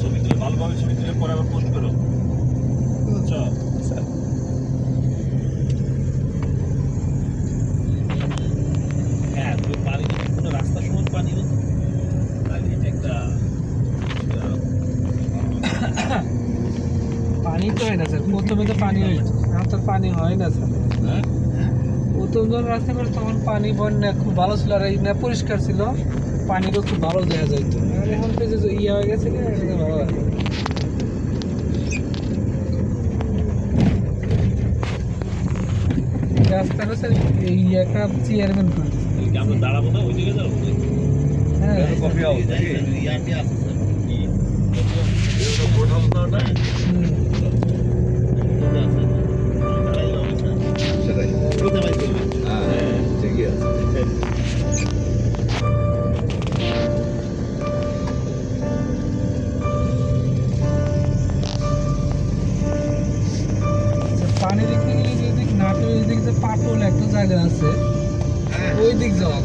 ছবি তুলে ভালোভাবে ছবি তুলে পরে আবার পোস্ট করো হ্যাঁ তুমি পানি তো হয় না স্যার। প্রথমে তো পানি হয়েছে। এখন তো পানি হয় না স্যার। হ্যাঁ? প্রথম যখন রাস্তা করে তখন পানি বন্যা খুব ভালো ছিল আর এই না পরিষ্কার ছিল পানিরও খুব ভালো দেখা যাইতো। আর এখন তো যে ইয়ে হয়ে গেছে এটা ভালো লাগে রাস্তাটা স্যার এই একটা চেয়ারম্যান করে আমরা দাঁড়াবো না ওই দিকে যাব হ্যাঁ। কফি হাউস ইয়াটি আছে স্যার কি এটা বোর্ড হাউস না? পাটল একটা জায়গা আছে। ওই দিক যাওয়া